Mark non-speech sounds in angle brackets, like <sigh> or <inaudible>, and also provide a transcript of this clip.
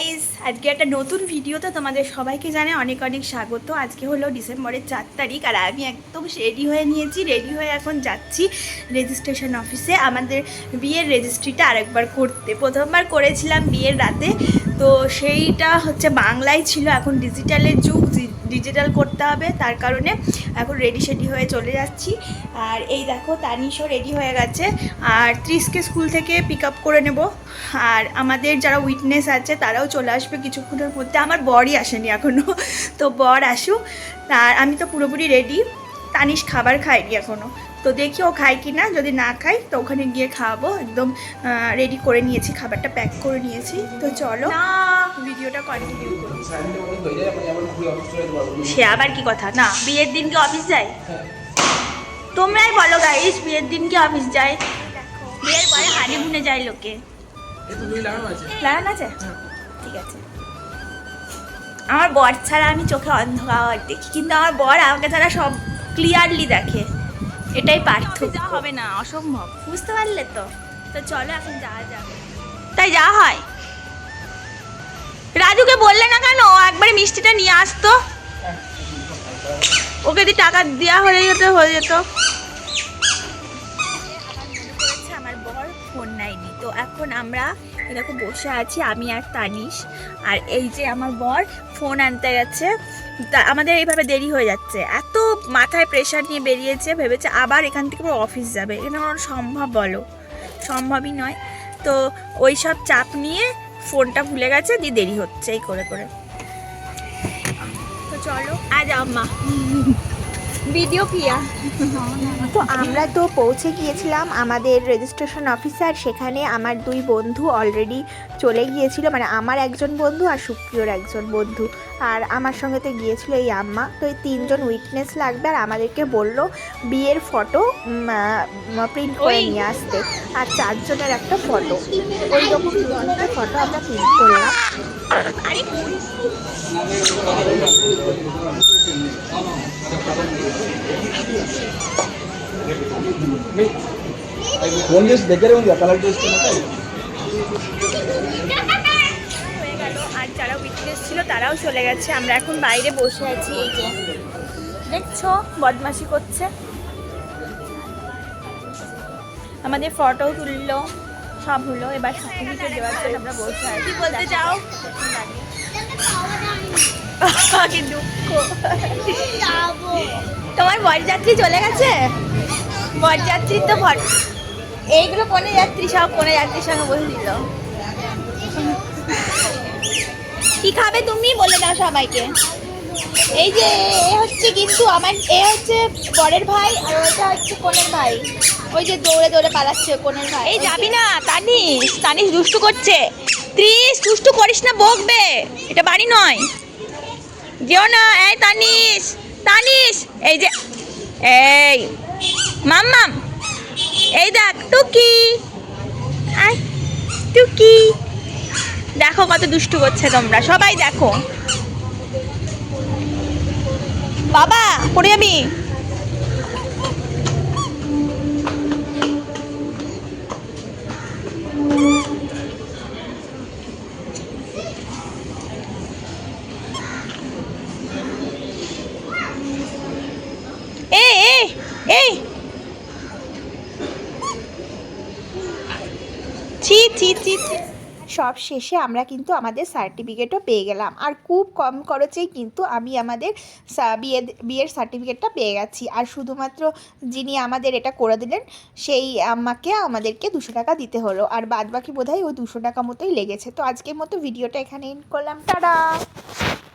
Guys আজকে একটা নতুন ভিডিও তো তোমাদের সবাইকে জানে অনেক অনেক স্বাগত। আজকে হলো ডিসেম্বরের চার তারিখ আর আমি একদম রেডি হয়ে নিয়েছি রেডি হয়ে এখন যাচ্ছি রেজিস্ট্রেশন অফিসে আমাদের বিয়ের রেজিস্ট্রিটা আরেকবার করতে। প্রথমবার করেছিলাম বিয়ের রাতে। তো সেইটা হচ্ছে বাংলায় ছিল। এখন ডিজিটালের যুগ ডিজিটাল করতে হবে। তার কারণে এখন রেডি সেডি হয়ে চলে যাচ্ছি। আর এই দেখো, তানিশও রেডি হয়ে গেছে। আর ত্রিশকে স্কুল থেকে পিক আপ করে নেব। আর আমাদের যারা উইটনেস আছে, তারাও চলে আসবে কিছুক্ষণের মধ্যে। আমার বরই আসেনি এখনও তো বর আসুক। আর আমি তো পুরোপুরি রেডি তানিশ খাবার খাইনি এখনও তো দেখি ও খায় কি না যদি না খাই তো ওখানে গিয়ে খাওয়াবো। একদম রেডি করে নিয়েছি খাবারটা প্যাক করে নিয়েছি। তো চলো ভিডিওটা কন্টিনিউ করি। হয়ে সে আবার কি কথা? না। বিয়ের দিনকে অফিস যায়? তোমরাই বলো গাইস বিয়ের দিনকে অফিস যায়? বিয়ের পরে হানিমুনে যায় লোকে। লাগানো আছে। লাগান আছে? ঠিক আছে। আমার বর ছাড়া আমি চোখে অন্ধকার দেখি কিন্তু আমার বর আমাকে ছাড়া সব ক্লিয়ারলি দেখে। এটাই পার্থক্য। হবে না অসম্ভব। বুঝতে পারলে তো? তো চলো এখন যাওয়া যাবে তাই যা হয়। রাজুকে বললে না কেন? ও একবারে মিষ্টিটা নিয়ে আসতো। ওকে যদি টাকা দেওয়া হয়ে যেত হয়ে যেত। আমরা এরকম বসে আছি, আমি আর তানিশ। আর এই যে আমার বর ফোন আনতে গেছে। তা আমাদের এইভাবে দেরি হয়ে যাচ্ছে। এত মাথায় প্রেশার নিয়ে বেরিয়েছে, ভেবেছে আবার এখান থেকে পুরো অফিস যাবে। এখানে কোনো সম্ভব বলো? সম্ভবই নয়। তো ওই সব চাপ নিয়ে ফোনটা ভুলে গেছে, দিয়ে দেরি হচ্ছে, এই করে করে। তো চলো, আজ আম্মা। ভিডিও কিয়া তো আমরা তো পৌঁছে গিয়েছিলাম আমাদের রেজিস্ট্রেশন অফিসার সেখানে আমার দুই বন্ধু অলরেডি চলে গিয়েছিল মানে আমার একজন বন্ধু আর সুপ্রিয়র একজন বন্ধু। আর আমার সঙ্গে তো গিয়েছিল এই আম্মা। তো এই তিনজন উইটনেস লাগবে আর আমাদেরকে বলল বিয়ের ফটো প্রিন্ট করে নিয়ে আসতে। আর চারজনের একটা ফটো ওই রকম ফটো আমরা প্রিন্ট করলাম। ఫోన్ చేసి దగ్గరే ఉంది కలెక్ట్ చేసుకున్నాక হয়ে গেল আর যারা উইটনেস ছিল তারাও চলে গেছে আমরা এখন বাইরে বসে আছি এই যে দেখছো বদমাশি করছে আমাদের ফটো তুললো সব হলো। এবার সার্টিফিকেট দেওয়ার জন্য আমরা কি বলতে চাও? <laughs> কি দুঃখ। তোমার বরযাত্রী চলে গেছে? বরযাত্রী তো ভর এইগুলো কোনে যাত্রী? সব কোনে যাত্রীর সঙ্গে বসে দিল। কি খাবে তুমি? বলে দাও সবাইকে। এই যে এ হচ্ছে কিন্তু আমার এ হচ্ছে বরের ভাই আর ওটা হচ্ছে কোনের ভাই। ওই যে দৌড়ে দৌড়ে পালাচ্ছে কোনের ভাই। এই যাবি না তানিস তানিস দুষ্টু করছে। ত্রিশ দুষ্টু করিস না বকবে। এটা বাড়ি নয়। যেও না এই তানিস তানিস এই যে এই মাম্মাম এই দেখ টুকি। আয় টুকি। দেখো কত দুষ্টু করছে তোমরা সবাই দেখো। বাবা পড়ে যাবি এই এই এই ছি ছি ছি ছি। সব শেষে আমরা কিন্তু আমাদের সার্টিফিকেটও পেয়ে গেলাম। আর খুব কম খরচেই কিন্তু আমি আমাদের বিয়ে বিয়ের সার্টিফিকেটটা পেয়ে গেছি। আর শুধুমাত্র যিনি আমাদের এটা করে দিলেন, সেই আমাকে আমাদেরকে দুশো টাকা দিতে হলো। আর বাদ বাকি বোধহয় ওই দুশো টাকা মতোই লেগেছে। তো আজকের মতো ভিডিওটা এখানে এন্ড করলাম। টাটা!